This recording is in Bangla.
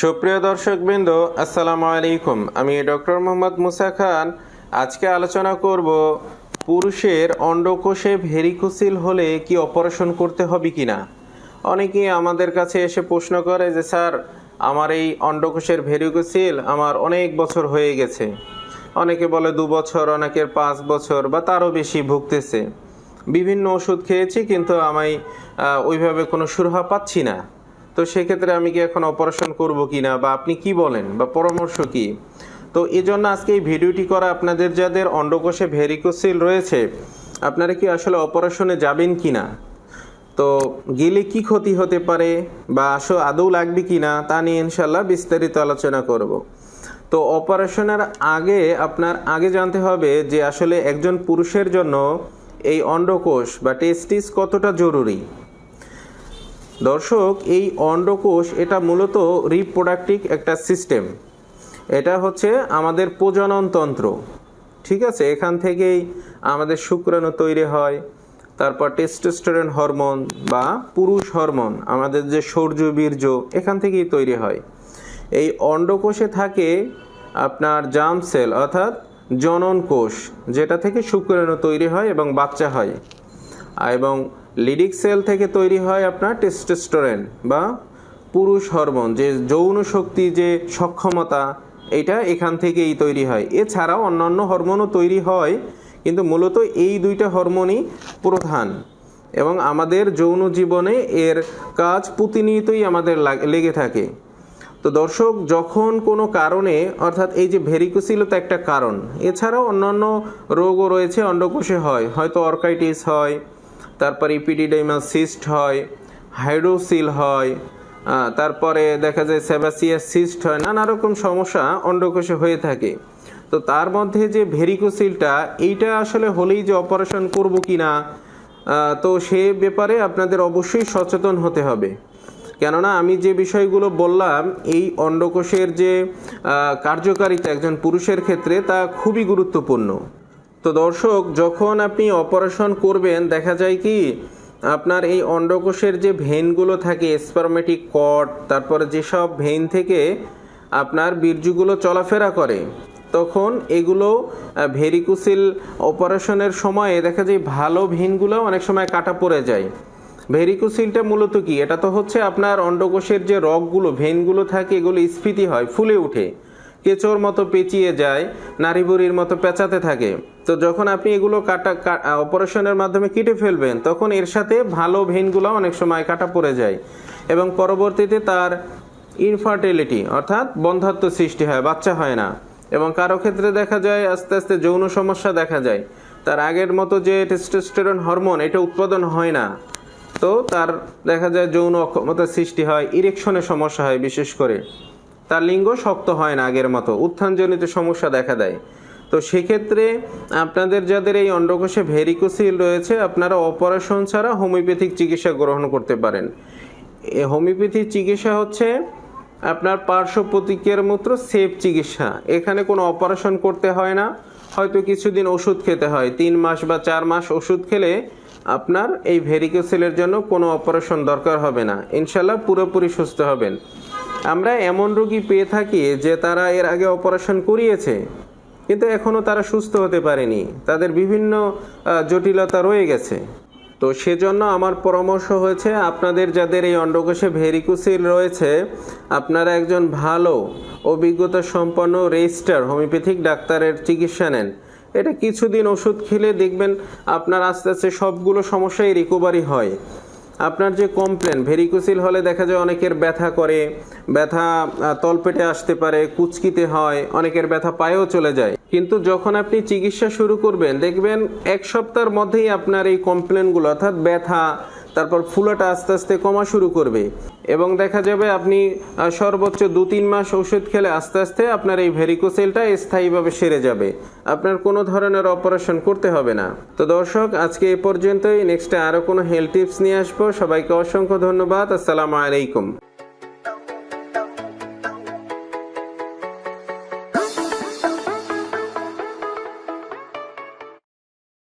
সুপ্রিয় দর্শকবৃন্দ, আসসালামু আলাইকুম। আমি ডক্টর মোহাম্মদ মুসা খান। আজকে আলোচনা করব, পুরুষের অন্ডকোষে ভেরিকোসিল হলে কি অপারেশন করতে হবে কি না অনেকেই আমাদের কাছে এসে প্রশ্ন করে যে, স্যার, আমার এই অন্ডকোষের ভেরিকোসিল আমার অনেক বছর হয়ে গেছে। অনেকে বলে, দু বছর, অনেকের পাঁচ বছর বা তারও বেশি ভুগতেছে। বিভিন্ন ওষুধ খেয়েছি, কিন্তু আমি ওইভাবে কোনো সুরাহা পাচ্ছি না। তো সেক্ষেত্রে আমি কি এখন অপারেশন করব কি না বা আপনি কি বলেন বা পরামর্শ কি? তো এই জন্য আজকে এই ভিডিওটি করা আপনাদের যাদের অন্ডকোষে ভেরিকোসিল রয়েছে, আপনারা কি আসলে অপারেশনে যাবেন কি না তো গেলে কি ক্ষতি হতে পারে বা আসো আদৌ লাগবে কি না তা নিয়ে ইনশাল্লাহ বিস্তারিত আলোচনা করব। তো অপারেশনের আগে আপনার আগে জানতে হবে যে আসলে একজন পুরুষের জন্য এই অন্ডকোষ বা টেস্টিস কতটা জরুরি? দর্শক, এই অন্ডকোষ এটা মূলত রিপ্রোডাক্টিভ একটা সিস্টেম এটা হচ্ছে আমাদের প্রজনন তন্ত্র। ঠিক আছে? এখান থেকেই আমাদের শুক্রাণু তৈরি হয়, তারপর টেস্টোস্টেরন হরমোন বা পুরুষ হরমোন আমাদের যে সৌর্য, বীর্য, এখান থেকেই তৈরি হয়। এই অন্ডকোষে থাকে আপনার জাম সেল অর্থাৎ জনন কোষ, যেটা থেকে শুক্রাণু তৈরি হয় এবং বাচ্চা হয়। এবং লিডিক সেল থেকে তৈরি হয় আপনার টেস্টোস্টেরন বা পুরুষ হরমোন যে যৌন শক্তি, যে সক্ষমতা, এটা এখান থেকেই তৈরি হয়। এছাড়াও অন্যান্য হরমোনও তৈরি হয়, কিন্তু মূলত এই দুইটা হরমোনই প্রধান। এবং আমাদের যৌন জীবনে এর কাজ প্রতিনিয়তই আমাদের লাগ- থাকে। তো দর্শক, যখন কোনো কারণে, অর্থাৎ এই যে ভেরিকোসিলও তো একটা কারণ, এছাড়াও অন্যান্য রোগও রয়েছে, অন্ডকোষে হয়, হয়তো অর্কাইটিস হয় তারপর ইপিডিডাইমাল সিস্ট হয় হাইড্রোসিল হয় তারপরে দেখা যায় সেবাসিয়াস সিস্ট হয়, নানা রকম সমস্যা অন্ডকোষে হয়ে থাকে। তো তার মধ্যে যে ভেরিকোসিলটা এইটা আসলে হলেই যে অপারেশন করব কি না তো সে ব্যাপারে আপনাদের অবশ্যই সচেতন হতে হবে। কেননা আমি যে বিষয়গুলো বললাম, এই অন্ডকোষের যে কার্যকারিতা একজন পুরুষের ক্ষেত্রে তা খুবই গুরুত্বপূর্ণ। তো দর্শক, যখন আপনি অপারেশন করবেন, দেখা যায় কি, আপনার এই অন্ডকোষের যে ভেনগুলো থাকে স্পারমেটিক কট তারপরে যেসব ভেন থেকে আপনার বীর্যগুলো চলাফেরা করে, তখন এগুলো ভেরিকুসিল অপারেশনের সময়ে দেখা যায় ভালো ভেনগুলো অনেক সময় কাটা পড়ে যায়। ভেরিকোসিলটা মূলত কি? এটা তো হচ্ছে আপনার অন্ডকোষের যে রগগুলো, ভেনগুলো থাকে, এগুলো স্ফীতি হয়, ফুলে ওঠে। কেঁচোর মতো পেঁচিয়ে যায় নারীবুড়ির মতো পেঁচাতে থাকে। তো যখন আপনি এগুলো কাটা অপারেশনের মাধ্যমে কেটে ফেলবেন, তখন এর সাথে ভালো ভেনগুলো অনেক সময় কাটা পড়ে যায় এবং পরবর্তীতে তার ইনফার্টিলিটি অর্থাৎ বন্ধাত্ম সৃষ্টি হয়, বাচ্চা হয় না। এবং কারও ক্ষেত্রে দেখা যায়, আস্তে আস্তে যৌন সমস্যা দেখা যায়। তার আগের মতো যে টেস্টোস্টেরন হরমোন এটা উৎপাদন হয় না। তো তার দেখা যায় যৌন অক্ষমতার সৃষ্টি হয় ইরেকশনের সমস্যা হয় বিশেষ করে। তার লিঙ্গ শক্ত হয় না আগের মতো। উত্থানজনিত সমস্যা দেখা দেয়। তো সেক্ষেত্রে আপনাদের যাদের এই অন্ডকোষে ভেরিকোসিল রয়েছে, আপনারা অপারেশন ছাড়া হোমিওপ্যাথিক চিকিৎসা গ্রহণ করতে পারেন। এ হোমিওপ্যাথিক চিকিৎসা হচ্ছে আপনার পার্শ্ব প্রতিক্রিয়ার মতো সেফ চিকিৎসা। এখানে কোনো অপারেশন করতে হয় না। হয়তো কিছুদিন ওষুধ খেতে হয়। তিন মাস বা চার মাস ওষুধ খেলে আপনার এই ভেরিকোসিলের জন্য কোনো অপারেশন দরকার হবে না। ইনশাল্লাহ পুরোপুরি সুস্থ হবেন। আমরা এমন রোগী পেয়ে থাকি যে তারা এর আগে অপারেশন করিয়েছে, কিন্তু এখনও তারা সুস্থ হতে পারেনি। তাদের বিভিন্ন জটিলতা রয়ে গেছে। তো সেজন্য আমার পরামর্শ হয়েছে, আপনাদের যাদের এই অন্ডকোষে ভেরিকুসিল রয়েছে, আপনারা একজন ভালো, অভিজ্ঞতা সম্পন্ন রেজিস্টার, হোমিওপ্যাথিক ডাক্তারের চিকিৎসা নেন। এটা কিছুদিন ওষুধ খেলে দেখবেন আপনার আস্তে আস্তে সবগুলো সমস্যাই রিকভারি হয়। আপনার যে কমপ্লেন ভেরিকোসিল হলে দেখা যায় অনেকের ব্যথা করে, ব্যথা তলপেটে আসতে পারে, কুচকিতে হয়, অনেকের ব্যথা পায়েও চলে যায়। কিন্তু যখন আপনি চিকিৎসা শুরু করবেন, দেখবেন এক সপ্তাহের মধ্যেই আপনার এই কমপ্লেনগুলো অর্থাৎ ব্যথা তারপর ফুলাটা আস্তে আস্তে কমা শুরু করবে। এবং দেখা যাবে আপনি সর্বোচ্চ দু তিন মাস ওষুধ খেলে আস্তে আস্তে আপনার এই ভেরিকোসেলটা স্থায়ীভাবে সেরে যাবে। আপনার কোনো ধরনের অপারেশন করতে হবে না। তো দর্শক, আজকে এ পর্যন্তই। নেক্সটে আরও কোনো হেলথ টিপস নিয়ে আসব। সবাইকে অসংখ্য ধন্যবাদ। আসসালামু আলাইকুম।